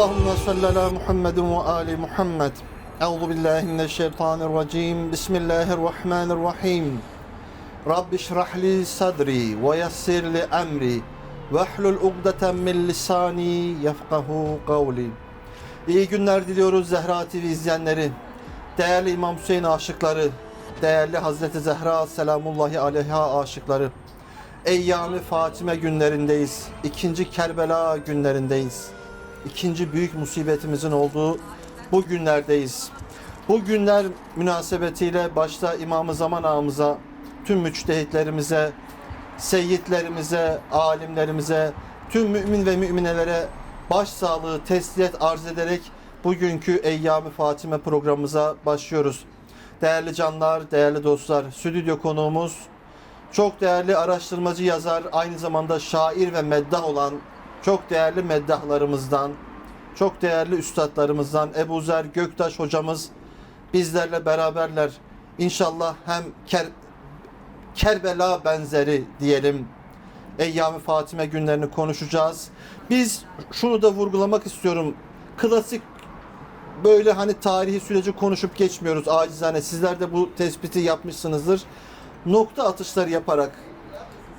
Allahümme salli ala Muhammedin ve ali Muhammed. Euzu billahi mineşşeytanirracim. Bismillahirrahmanirrahim. Rabbi şrah li sadri ve yessir li emri ve hlul ugdeten min lisani yefkahu kavli. İyi günler diliyoruz Zehra TV izleyenleri. Değerli İmam Hüseyin aşıkları, değerli Hazreti Zehra selamullahi aleyha aşıkları. Eyyami Fatime günlerindeyiz. İkinci Kerbela günlerindeyiz. İkinci büyük musibetimizin olduğu bu günlerdeyiz. Bu günler münasebetiyle başta İmam-ı Zaman ağamıza, tüm müçtehitlerimize, seyyidlerimize, alimlerimize, tüm mümin ve müminelere başsağlığı tesliyet arz ederek bugünkü Eyyam-ı Fatime programımıza başlıyoruz. Değerli canlar, değerli dostlar, stüdyo konuğumuz çok değerli araştırmacı yazar, aynı zamanda şair ve meddah olan çok değerli meddahlarımızdan, çok değerli üstadlarımızdan Ebu Zer Göktaş hocamız bizlerle beraberler. İnşallah hem Ker Kerbela benzeri diyelim Eyyam-ı Fatime günlerini konuşacağız. Biz şunu da vurgulamak istiyorum. Klasik böyle hani tarihi süreci konuşup geçmiyoruz acizane. Sizler de bu tespiti yapmışsınızdır. Nokta atışları yaparak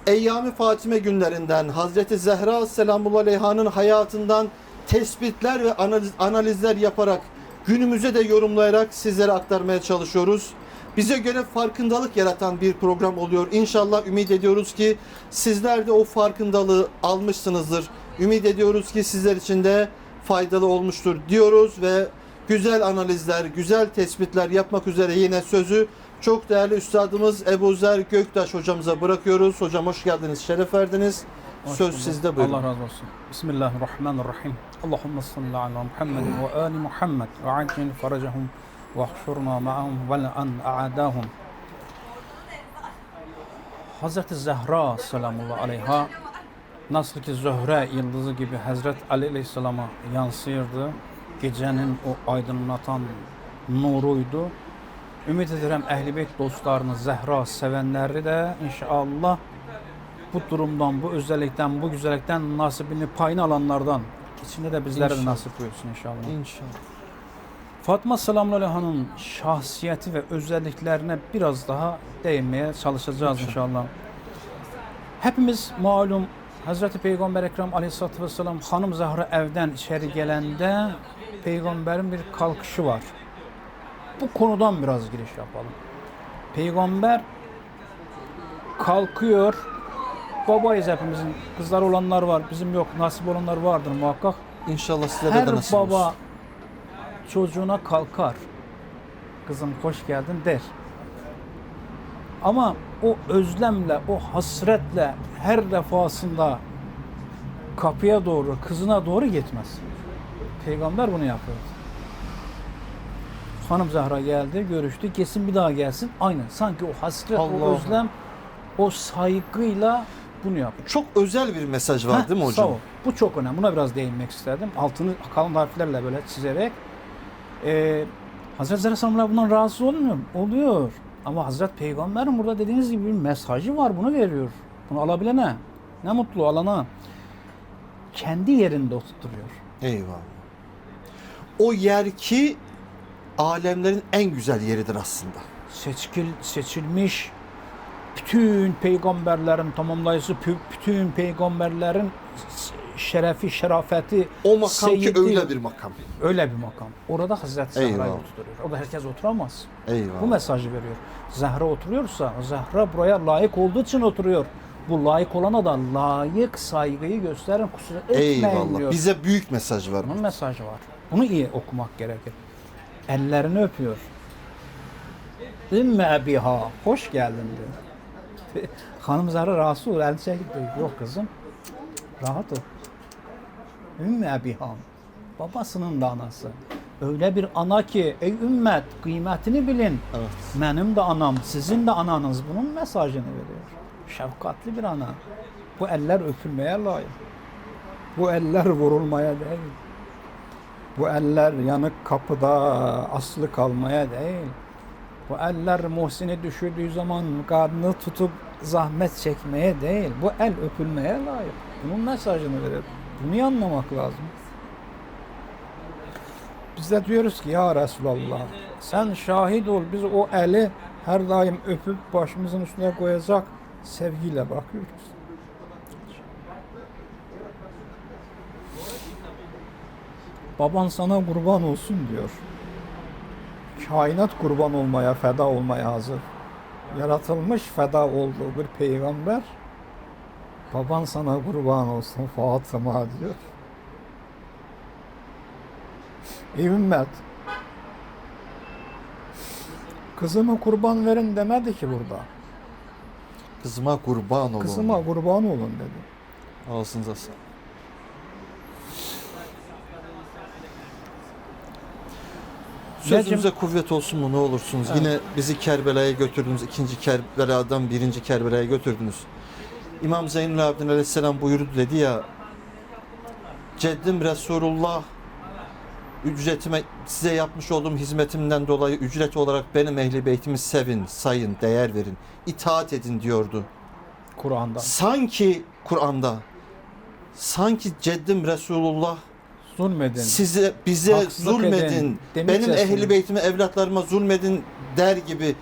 Eyyam-ı Fatime günlerinden Hazreti Zehra selamullahi aleyhanın hayatından tespitler ve analiz, analizler yaparak günümüze de yorumlayarak sizlere aktarmaya çalışıyoruz. Bize göre farkındalık yaratan bir program oluyor. İnşallah ümit ediyoruz ki sizler de o farkındalığı almışsınızdır. Ümit ediyoruz ki sizler için de faydalı olmuştur diyoruz ve güzel analizler, güzel tespitler yapmak üzere yine sözü çok değerli üstadımız Ebu Zer Göktaş hocamıza bırakıyoruz. Hocam hoş geldiniz, şeref verdiniz. Hoş Söz bulduk. sizde buyurun. Allah razı olsun. Bismillahirrahmanirrahim. Allahümme salli ala Muhammed ve ali Muhammed ve acil faracahum ve ahşurna ma'ahum ve la'an a'adahum. Hazreti Zehra selamullahi aleyha nasıl ki Zöhre yıldızı gibi Hazret Ali aleyhisselama yansıyırdı. Gecenin o aydınlatan nuruydu. Ümid ederim Ehl-i Beyt dostlarını, Zehra sevenleri de inşallah bu durumdan, bu özellikten, bu güzellikten nasibini, payını alanlardan içinde de bizlere de İnşallah. nasip buyursun inşallah. İnşallah. Fatma Selamlı Aleyhan'ın şahsiyeti ve özelliklerine biraz daha değinmeye çalışacağız İnşallah. inşallah. Hepimiz malum Hazreti Peygamber Ekrem Aleyhisselatü Vesselam Hanım Zahra evden içeri gelende Peygamberin bir kalkışı var. Bu konudan biraz giriş yapalım. Peygamber kalkıyor. Babayız hepimizin. Kızlar olanlar var. Bizim yok. Nasip olanlar vardır muhakkak. İnşallah size Her de nasip baba olsun. çocuğuna kalkar. Kızım hoş geldin der. Ama o özlemle, o hasretle her defasında kapıya doğru, kızına doğru gitmez. Peygamber bunu yapıyor. Hanım Zahra geldi, görüştü. Kesin bir daha gelsin. Aynen. Sanki o hasret, o Allah'ım. özlem, o saygıyla bunu yapıyor. Çok özel bir mesaj var Heh, değil mi hocam? Sağ ol. Bu çok önemli. Buna biraz değinmek isterdim. Altını kalın harflerle böyle çizerek. Ee, Hazreti Zahra Sallallahu bundan rahatsız olmuyor. mu? Oluyor. Ama Hazreti Peygamber'in burada dediğiniz gibi bir mesajı var. Bunu veriyor. Bunu alabilene. Ne mutlu alana. Kendi yerinde oturtuyor. Eyvallah. O yer ki alemlerin en güzel yeridir aslında. Seçkil, seçilmiş bütün peygamberlerin tamamlayıcısı bütün peygamberlerin şerefi, şerafeti, O makam ki Seyyidi- öyle bir makam. Öyle bir makam. Orada Hazreti Zehra'yı oturuyor. Orada herkes oturamaz. Eyvallah. Bu mesajı veriyor. Zehra oturuyorsa Zehra buraya layık olduğu için oturuyor. Bu layık olana da layık saygıyı gösterin kusur etmeyin Eyvallah. diyor. Bize büyük mesaj var. Bunun mesajı var. Bunu iyi okumak gerekir. Ellerini öpüyor. Ümmü Ebiha, hoş geldin diyor. Hanım Zahra rahatsız olur, elini çekip diyor. Yok kızım, rahat ol. Ümmü Ebiha, babasının da anası. Öyle bir ana ki, ey ümmet kıymetini bilin. Evet. Benim de anam, sizin de ananız bunun mesajını veriyor. Şefkatli bir ana. Bu eller öpülmeye layık. Bu eller vurulmaya değil. Bu eller yanık kapıda aslı kalmaya değil. Bu eller Muhsin'i düşürdüğü zaman karnını tutup zahmet çekmeye değil. Bu el öpülmeye layık. Bunun mesajını verir. Bunu anlamak lazım. Biz de diyoruz ki ya Resulallah sen şahit ol biz o eli her daim öpüp başımızın üstüne koyacak sevgiyle bakıyoruz. Baban sana kurban olsun diyor. Kainat kurban olmaya, feda olmaya hazır. Yaratılmış feda olduğu bir peygamber baban sana kurban olsun Fatıma diyor. Ey ümmet Kızımı kurban verin demedi ki burada. Kızıma kurban olun. Kızıma kurban olun dedi. Ağzınıza sağlık. Sözünüze kuvvet olsun mu ne olursunuz. Evet. Yine bizi Kerbela'ya götürdünüz. ikinci Kerbela'dan birinci Kerbela'ya götürdünüz. İmam Zeynel Abidin Aleyhisselam buyurdu dedi ya Ceddim Resulullah ücretime size yapmış olduğum hizmetimden dolayı ücret olarak benim ehli beytimi sevin, sayın, değer verin, itaat edin diyordu. Kur'an'da. Sanki Kur'an'da sanki Ceddim Resulullah Zulmedin. size bize Haksızlık zulmedin. edin, Benim ehli beytime, evlatlarıma zulmedin der gibi.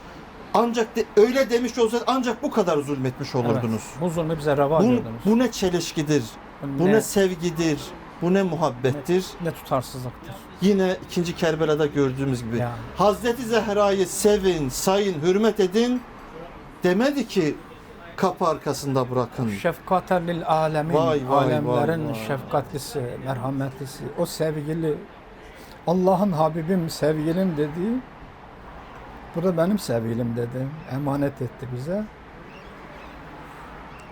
Ancak de, öyle demiş olsaydı ancak bu kadar zulmetmiş olurdunuz. Evet, bu zulmü bize reva Bu, bu ne çelişkidir, bu ne, sevgidir, bu ne muhabbettir. ne tutarsızlıktır. Yine ikinci Kerbela'da gördüğümüz gibi. Yani. Hazreti Zehra'yı sevin, sayın, hürmet edin demedi ki kapı arkasında bırakın. Şefkaten lil alemin. Vay, vay, alemlerin vay, vay. şefkatlisi, merhametlisi. O sevgili Allah'ın Habibim, sevgilim dediği bu da benim sevgilim dedi. Emanet etti bize.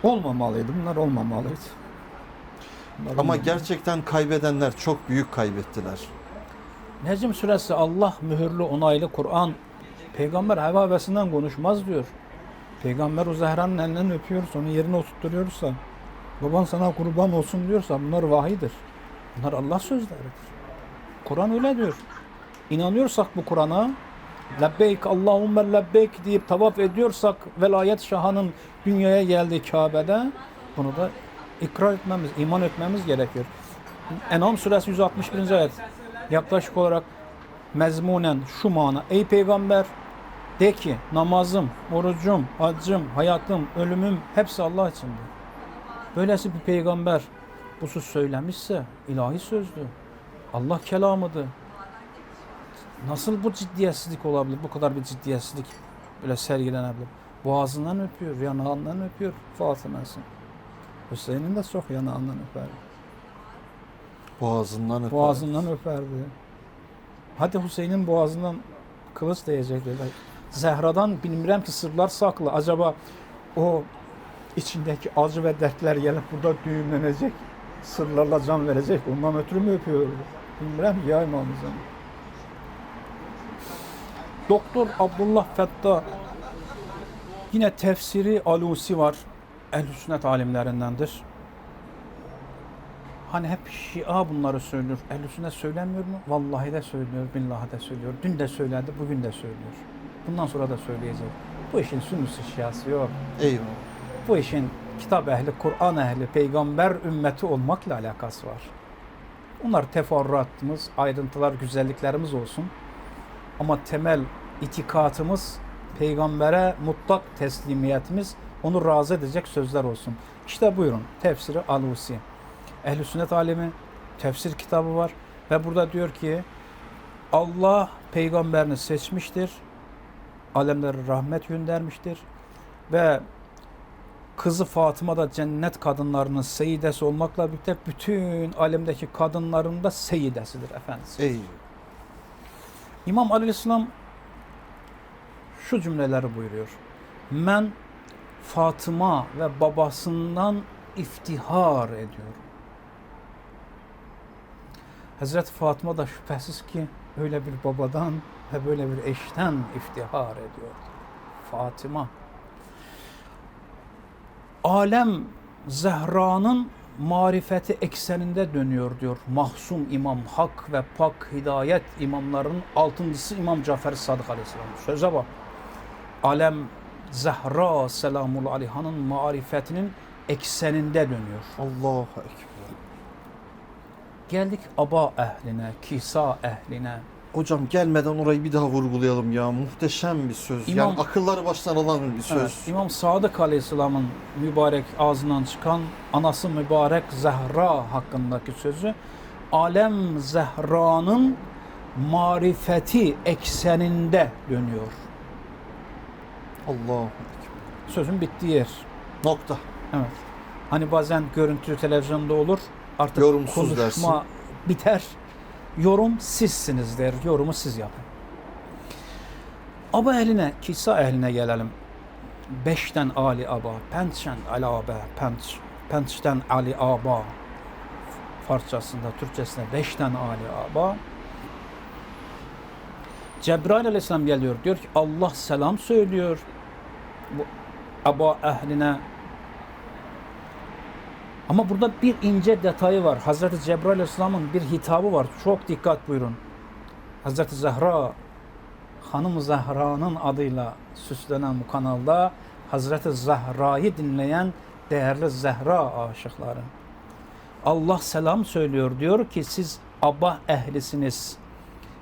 Olmamalıydı. Bunlar olmamalıydı. Bunlar Ama olmamalıydı. gerçekten kaybedenler çok büyük kaybettiler. Necm suresi Allah mühürlü onaylı Kur'an peygamber heva hevesinden konuşmaz diyor. Peygamber o Zehra'nın elinden öpüyorsa, onu yerine oturtturuyorsa, baban sana kurban olsun diyorsa bunlar vahidir. Bunlar Allah sözleridir. Kur'an öyle diyor. İnanıyorsak bu Kur'an'a, lebbeyk Allahümme lebbeyk deyip tavaf ediyorsak velayet şahının dünyaya geldiği Kabe'de bunu da ikrar etmemiz, iman etmemiz gerekiyor. En'am suresi 161. ayet yaklaşık olarak mezmunen şu mana. Ey peygamber de ki namazım, orucum, haccım, hayatım, ölümüm hepsi Allah içindir. Böylesi bir peygamber bu söz söylemişse ilahi sözdü. Allah kelamıdır. Nasıl bu ciddiyetsizlik olabilir? Bu kadar bir ciddiyetsizlik böyle sergilenebilir. Boğazından öpüyor, yanağından öpüyor Fatıma'sın. Hüseyin'in de çok yanağından öper. Boğazından öper. Boğazından öperdi. Hadi Hüseyin'in boğazından kılıç değecek dediler. Zehra'dan bilmirəm ki sırlar saklı. Acaba o içindeki acı ve dertler gelip burada düğümlenecek, sırlarla can verecek. Ondan ötürü mü öpüyordu? Bilmirəm ya imamımızın. Doktor Abdullah Fetta yine tefsiri Alusi var. Ehl-i alimlerindendir. Hani hep Şia bunları söylüyor. Ehl-i sünnet söylemiyor mu? Vallahi de söylüyor, billahi de söylüyor. Dün de söyledi, bugün de söylüyor. Bundan sonra da söyleyecek. Bu işin sünnüsü şiası yok. Eyvallah. Bu işin kitap ehli, Kur'an ehli, peygamber ümmeti olmakla alakası var. Bunlar teferruatımız, ayrıntılar, güzelliklerimiz olsun. Ama temel itikatımız, peygambere mutlak teslimiyetimiz, onu razı edecek sözler olsun. İşte buyurun, tefsiri Alusi. Ehl-i sünnet alemi tefsir kitabı var ve burada diyor ki Allah peygamberini seçmiştir. Alemlere rahmet göndermiştir ve kızı Fatıma da cennet kadınlarının seyidesi olmakla birlikte bütün alemdeki kadınların da seyidesidir efendisi. Ey. İmam Aleyhisselam şu cümleleri buyuruyor. Men Fatıma ve babasından iftihar ediyorum. Hazreti Fatıma da şüphesiz ki öyle bir babadan ve böyle bir eşten iftihar ediyordu. Fatıma. Alem Zehra'nın marifeti ekseninde dönüyor diyor. Mahsum İmam Hak ve Pak Hidayet imamlarının altıncısı İmam Cafer Sadık Aleyhisselam. Söze bak. Alem Zehra selamun aleyhanın marifetinin ekseninde dönüyor. Allahu Ekber. Geldik aba ehline, kisa ehline. Hocam gelmeden orayı bir daha vurgulayalım ya. Muhteşem bir söz. İmam- Yani akılları baştan alan bir söz. Evet, İmam Sadık Aleyhisselam'ın mübarek ağzından çıkan anası mübarek Zehra hakkındaki sözü alem Zehra'nın marifeti ekseninde dönüyor. Allah. Sözün bittiği yer. Nokta. Evet. Hani bazen görüntülü televizyonda olur. Artık Yorumsuz konuşma dersin. biter. Yorum sizsiniz der. Yorumu siz yapın. Aba ehline, kisa ehline gelelim. Beşten Ali Aba, pençten Ali Aba, penç, pençten Ali Aba parçasında, Türkçesinde beşten Ali Aba. Cebrail aleyhisselam geliyor. Diyor ki Allah selam söylüyor. Bu Aba ehline ama burada bir ince detayı var. Hazreti Cebrail Aleyhisselam'ın bir hitabı var. Çok dikkat buyurun. Hazreti Zahra, Hanım Zahra'nın adıyla süslenen bu kanalda Hazreti Zahra'yı dinleyen değerli Zehra aşıkları. Allah selam söylüyor. Diyor ki siz Abba ehlisiniz.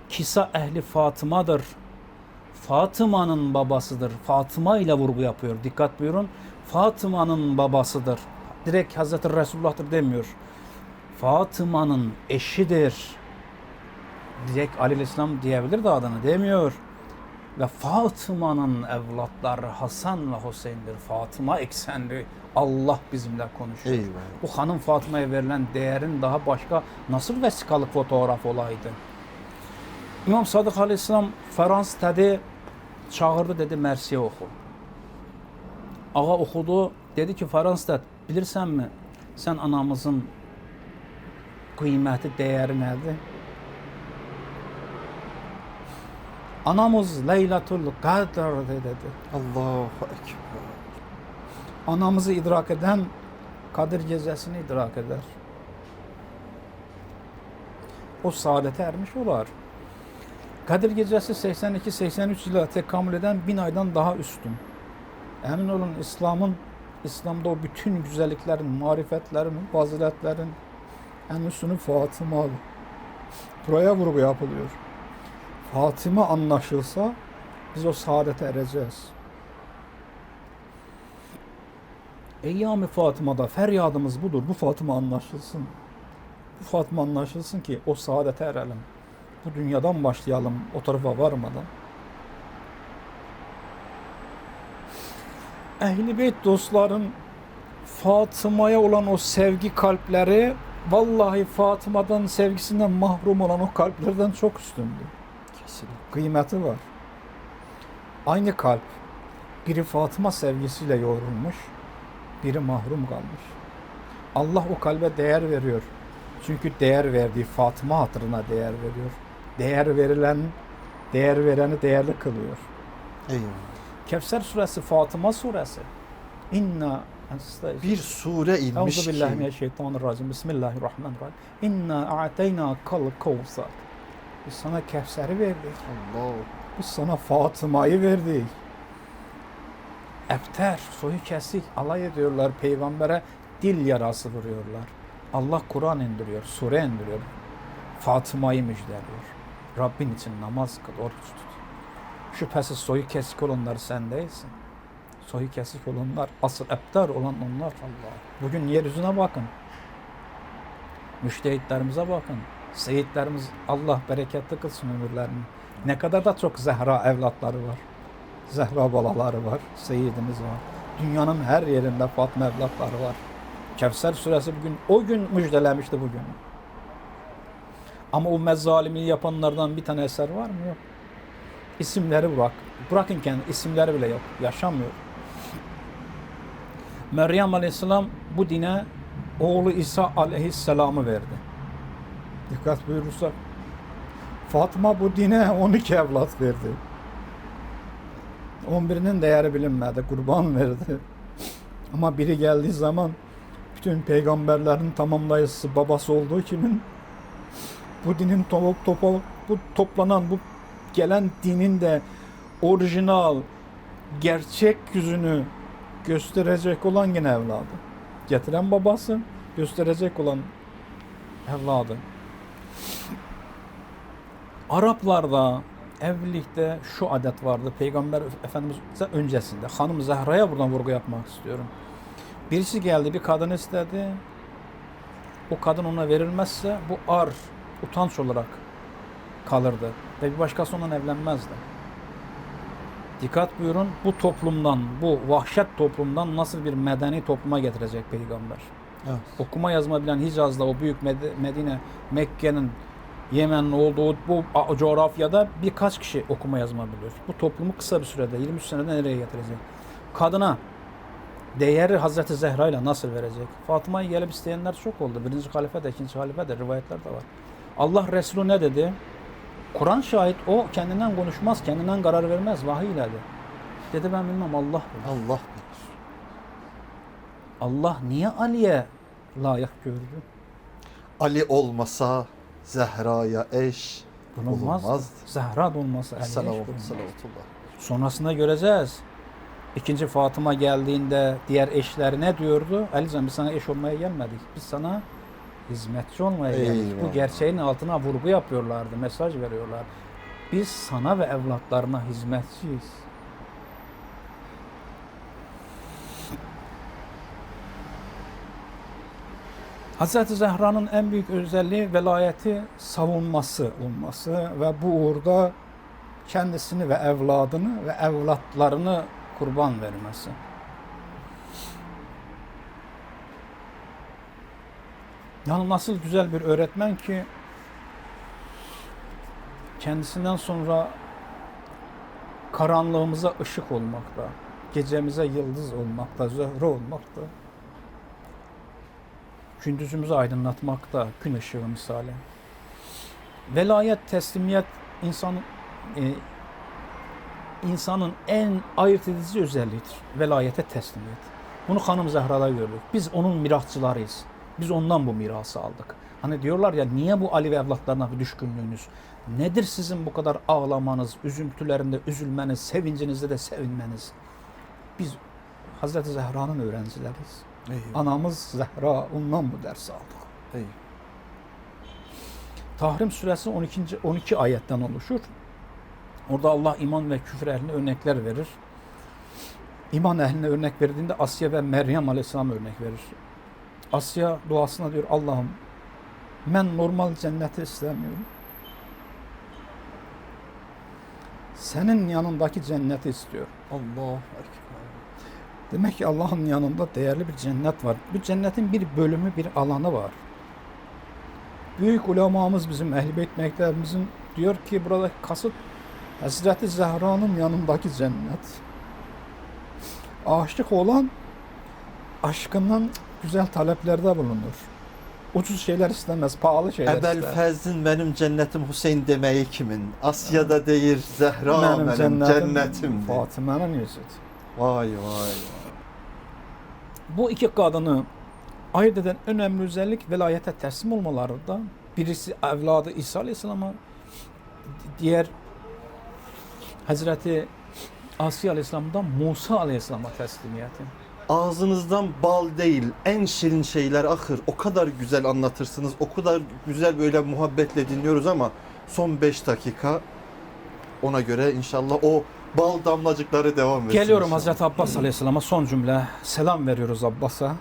Kisa ehli Fatıma'dır. Fatıma'nın babasıdır. Fatıma ile vurgu yapıyor. Dikkat buyurun. Fatıma'nın babasıdır. Direkt Hazreti Resulullah'tır demiyor. Fatıma'nın eşidir. Direkt Aleyhisselam diyebilir de adını demiyor. Ve Fatıma'nın evlatları Hasan ve Hüseyin'dir. Fatıma eksenli Allah bizimle konuşuyor. Eyvallah. Bu hanım Fatıma'ya verilen değerin daha başka nasıl vesikalık fotoğraf olaydı? İmam Sadık Aleyhisselam Frans dedi, çağırdı dedi Mersiye oku. Ağa okudu, dedi ki Frans dedi, bilirsen mi sen anamızın kıymeti, değeri nedir? Anamız Leylatul Kadr dedi. Allahu Ekber. Anamızı idrak eden Kadir gecesini idrak eder. O saadete ermiş olar. Kadir gecesi 82-83 yıla tekamül eden bin aydan daha üstün. Emin olun İslam'ın İslam'da o bütün güzelliklerin, marifetlerin, faziletlerin en üstünü Fatıma. Buraya vurgu yapılıyor. Fatıma anlaşılsa biz o saadete ereceğiz. Eyyam-ı Fatıma'da feryadımız budur. Bu Fatıma anlaşılsın. Bu Fatıma anlaşılsın ki o saadete erelim. Bu dünyadan başlayalım o tarafa varmadan. Ehli Beyt dostların Fatıma'ya olan o sevgi kalpleri vallahi Fatıma'dan sevgisinden mahrum olan o kalplerden çok üstündü. Kesinlikle. Kıymeti var. Aynı kalp biri Fatıma sevgisiyle yoğrulmuş, biri mahrum kalmış. Allah o kalbe değer veriyor. Çünkü değer verdiği Fatıma hatırına değer veriyor. Değer verilen, değer vereni değerli kılıyor. Eyvallah. Kevser suresi Fatıma suresi. İnna Bir sure inmiş ki. mineşşeytanirracim. Bismillahirrahmanirrahim. İnna a'teyna kal kevser. Biz sana Kevser'i verdik. Allah. Biz sana Fatıma'yı verdik. Efter, soyu kesik, alay ediyorlar peygambere, dil yarası vuruyorlar. Allah Kur'an indiriyor, sure indiriyor. Fatıma'yı müjdeliyor. Rabbin için namaz kıl, oruç tut. Şüphesiz soyu kesik olanlar sen değilsin. Soyu kesik olanlar, asıl eptar olan onlar. Allah. Bugün yeryüzüne bakın. Müştehitlerimize bakın. Seyitlerimiz Allah bereketli kılsın ömürlerini. Ne kadar da çok Zehra evlatları var. Zehra balaları var. Seyidimiz var. Dünyanın her yerinde Fatma evlatları var. Kevser suresi bugün o gün müjdelemişti bugün. Ama o mezzalimiyi yapanlardan bir tane eser var mı? Yok. İsimleri bırak. Bırakın kendi isimleri bile yok. Yaşamıyor. Meryem Aleyhisselam bu dine oğlu İsa Aleyhisselam'ı verdi. Dikkat buyurursak. Fatma bu dine 12 evlat verdi. 11'inin değeri bilinmedi. Kurban verdi. Ama biri geldiği zaman bütün peygamberlerin tamamlayıcısı babası olduğu kimin bu dinin topuk topuk bu toplanan bu gelen dinin de orijinal gerçek yüzünü gösterecek olan yine evladı. Getiren babası, gösterecek olan evladı. Araplarda evlilikte şu adet vardı. Peygamber Efendimiz öncesinde. Hanım Zehra'ya buradan vurgu yapmak istiyorum. Birisi geldi bir kadın istedi. O kadın ona verilmezse bu ar, utanç olarak kalırdı. Ve bir başkası ondan evlenmezdi. Dikkat buyurun bu toplumdan, bu vahşet toplumdan nasıl bir medeni topluma getirecek peygamber. Evet. Okuma yazma bilen Hicaz'da o büyük Med- Medine, Mekke'nin Yemen'in olduğu bu coğrafyada birkaç kişi okuma yazma biliyor. Bu toplumu kısa bir sürede 23 senede nereye getirecek? Kadına değeri Hazreti Zehra ile nasıl verecek? Fatıma'yı gelip isteyenler çok oldu. Birinci halife de ikinci halife de rivayetler de var. Allah Resulü ne dedi? Kur'an şahit o kendinden konuşmaz, kendinden karar vermez. Vahiy ile dedi. Ben bilmem Allah bilir. Allah bilir. Allah niye Ali'ye layık gördü? Ali olmasa Zehra'ya eş Bulunmaz. bulunmazdı. Zehra da olmasa Ali'ye hiç Selavat, bulunmaz. selavatullah. Sonrasında göreceğiz. İkinci Fatıma geldiğinde diğer eşleri ne diyordu? Alican biz sana eş olmaya gelmedik. Biz sana hizmetçi olmaya geldik. Bu gerçeğin altına vurgu yapıyorlardı. Mesaj veriyorlar. Biz sana ve evlatlarına hizmetçiyiz. Hazreti Zehra'nın en büyük özelliği velayeti savunması olması ve bu uğurda kendisini ve evladını ve evlatlarını kurban vermesi. Yani nasıl güzel bir öğretmen ki kendisinden sonra karanlığımıza ışık olmakta, gecemize yıldız olmakta, zöhre olmakta, gündüzümüzü aydınlatmakta, gün ışığı misali. Velayet, teslimiyet insanın e, insanın en ayırt edici özelliğidir. Velayete teslimiyet. Bunu Hanım Zehra'da gördük. Biz onun mirasçılarıyız. Biz ondan bu mirası aldık. Hani diyorlar ya niye bu Ali ve evlatlarına bir düşkünlüğünüz? Nedir sizin bu kadar ağlamanız, üzüntülerinde üzülmeniz, sevincinizde de sevinmeniz? Biz Hazreti Zehra'nın öğrencileriyiz. Eyvallah. Anamız Zehra ondan bu dersi aldık. Eyvallah. Tahrim suresi 12. 12 ayetten oluşur. Orada Allah iman ve küfür ehline örnekler verir. İman ehline örnek verdiğinde Asya ve Meryem Aleyhisselam örnek verir. Asya duasına diyor Allah'ım ben normal cenneti istemiyorum. Senin yanındaki cenneti istiyorum. Allah. Demek ki Allah'ın yanında değerli bir cennet var. Bu cennetin bir bölümü, bir alanı var. Büyük ulemamız bizim Ehl-i Beyt mektebimizin diyor ki buradaki kasıt Hazreti Zehra'nın yanındaki cennet. Aşık olan aşkından güzel taleplerde bulunur. Ucuz şeyler istemez, pahalı şeyler Ebel ister. Fez'in benim cennetim Hüseyin demeyi kimin? Asya'da değil Zehra benim, cennetim. Fatıma'nın yüzüdür. Vay vay vay. Bu iki kadını ayırt eden önemli özellik velayete teslim olmalarında birisi evladı İsa Aleyhisselam'a diğer Hazreti Asya Aleyhisselam'dan Musa Aleyhisselam'a teslimiyeti. Ağzınızdan bal değil en şirin şeyler akır. O kadar güzel anlatırsınız. O kadar güzel böyle muhabbetle dinliyoruz ama son 5 dakika ona göre inşallah o bal damlacıkları devam etsin. Geliyorum inşallah. Hazreti Abbas Aleyhisselam'a son cümle. Selam veriyoruz Abbas'a.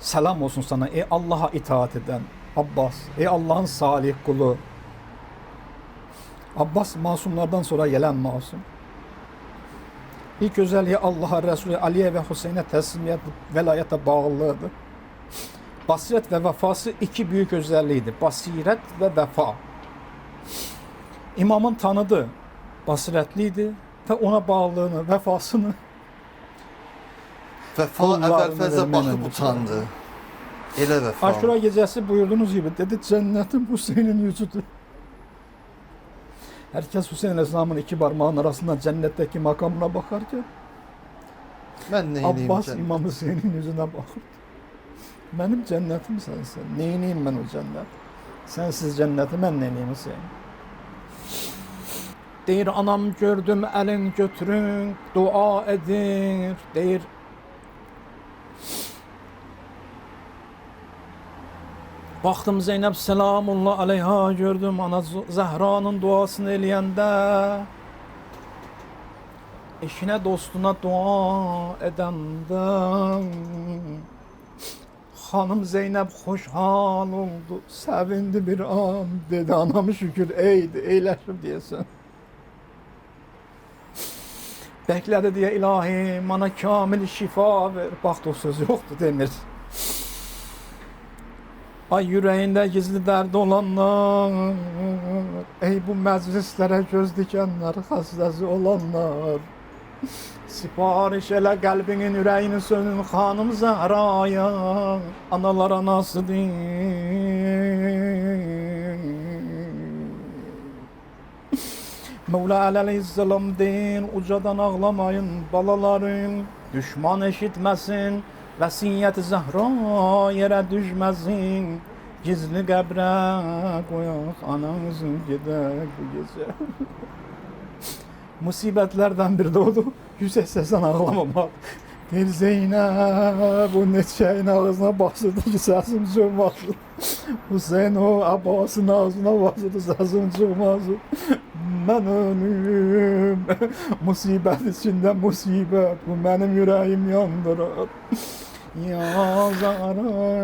Selam olsun sana ey Allah'a itaat eden Abbas. Ey Allah'ın salih kulu. Abbas masumlardan sonra gelen masum. İlk özelliği Allah'a, Resulü Ali'ye ve Hüseyin'e teslimiyet, velayete bağlılığıdır. Basiret ve vefası iki büyük özelliğiydi. Basiret ve vefa. İmamın tanıdığı basiretliydi ve ona bağlılığını, vefasını Vefa Ebel Fez'e bakıp utandı. Ele vefa. Aşura gecesi buyurduğunuz gibi dedi cennetim Hüseyin'in yüzüdür. Herkes Hüseyin Aleyhisselam'ın iki parmağının arasında cennetteki makamına bakarken Ben neyliyim Abbas cennet? İmam Hüseyin'in yüzüne bakırdı. Benim cennetim sensin. Neyiniyim ben o cennet? Sensiz cenneti ben neyiniyim Hüseyin? Deyir anam gördüm elin götürün dua edir. Deyir Baxdım Zeynəb selamullah aleyha gördüm ana Zəhranın duasını eləyəndə eşinə dostuna dua edəndə Xanım Zeynəb xoşhal oldu, sevindi bir an dedi anamı şükür eydi, eyləşib deyəsən. Beklədi deyə ilahi mana kamil şifa ver. Bax o söz yoxdur demir. Ay yüreğinde gizli dərd olanlar Ey bu məclislərə göz dikənlər Xəstəsi olanlar. Sipariş elə qəlbinin ürəyini sönün Xanım Zəhraya Analar anasıdır Mevla aleyhisselam deyin ucadan ağlamayın balaların Düşman eşitmesin Vəsiyyət Zəhra yerə düşməsin Gizli qəbrə qoyaq ananızı gedək bu gecə Musibətlərdən biri də odur. Yüksək səsən ağlamamaq Deyir Zeynəb bu neçəyin ağzına basırdı ki səsim çıxmasın Hüseyin o Abbasın ağzına basırdı səsim çıxmasın Mən ölüm. Musibət içində musibət Bu mənim ürəyim yandırır Yazarım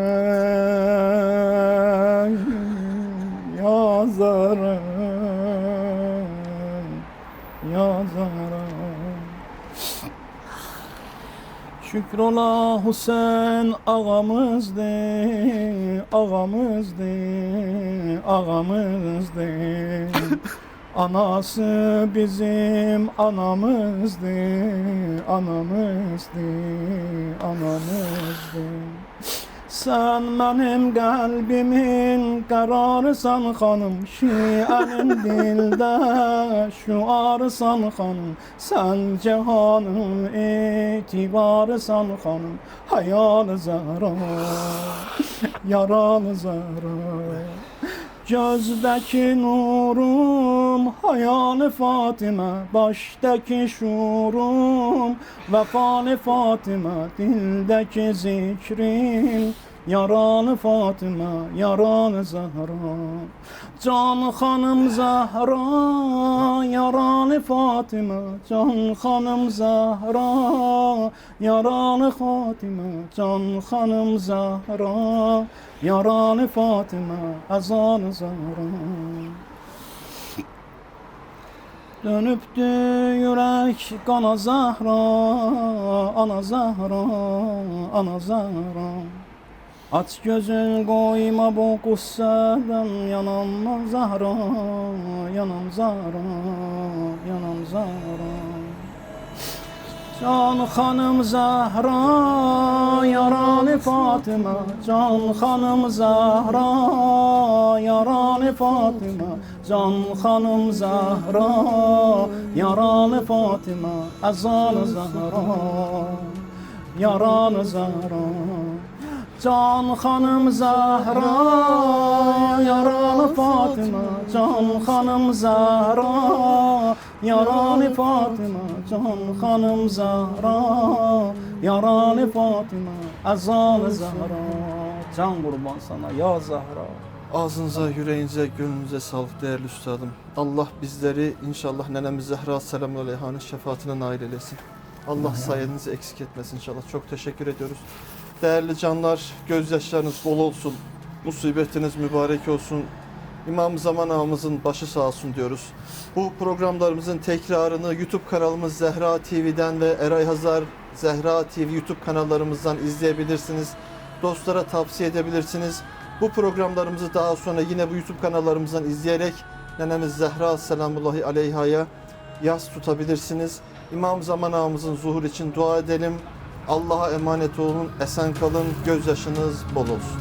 Yazarım Yazarım Şükür ola Hüseyin ağamızdır, ağamızdır, ağamızdır. Anası bizim anamızdır, anamızdır, anamızdır. Sen benim kalbimin kararısan hanım Şianin dilde şuarısan hanım Sen cihanın itibarısan hanım Hayal zahra, yaralı zahra Gözdeki nurum hayali Fatime Baştaki şuurum. Vefalı Fatime Dildeki zikrim yaralı Fatime Yaralı Zahra. Can hanım Zahra Yaralı Fatime Can hanım Zahra Yaralı Fatime Can hanım Zahra Yaralı Fatime Azan Zahra. Dönüptü yürek kana Zahra Ana Zahra Ana Zahra Aç gözün koyma bu kusseden Yanam Zahra Yanam Zahra Yanam Zahra Can hanım Zahra Yaralı Fatıma. Can hanım Zahra Yaralı Fatıma. Can hanım Zahra Yaralı Fatıma. Ezan Zahra Yaralı Zahra Can hanım Zahra Yaralı Fatıma Can hanım Zahra Yaralı Fatıma Can hanım Zahra Yaralı Fatıma Ezan Zahra Can kurban sana ya Zahra Ağzınıza, yüreğinize, gönlünüze sağlık değerli üstadım. Allah bizleri inşallah nenemiz Zehra selamun aleyhanın şefaatine nail eylesin. Allah sayenizi eksik etmesin inşallah. Çok teşekkür ediyoruz. Değerli canlar, gözyaşlarınız bol olsun. Musibetiniz mübarek olsun. İmam Zaman ağamızın başı sağ olsun diyoruz. Bu programlarımızın tekrarını YouTube kanalımız Zehra TV'den ve Eray Hazar Zehra TV YouTube kanallarımızdan izleyebilirsiniz. Dostlara tavsiye edebilirsiniz. Bu programlarımızı daha sonra yine bu YouTube kanallarımızdan izleyerek nenemiz Zehra selamullahi aleyhaya yas tutabilirsiniz. İmam Zaman ağamızın zuhur için dua edelim. Allah'a emanet olun, esen kalın, gözyaşınız bol olsun.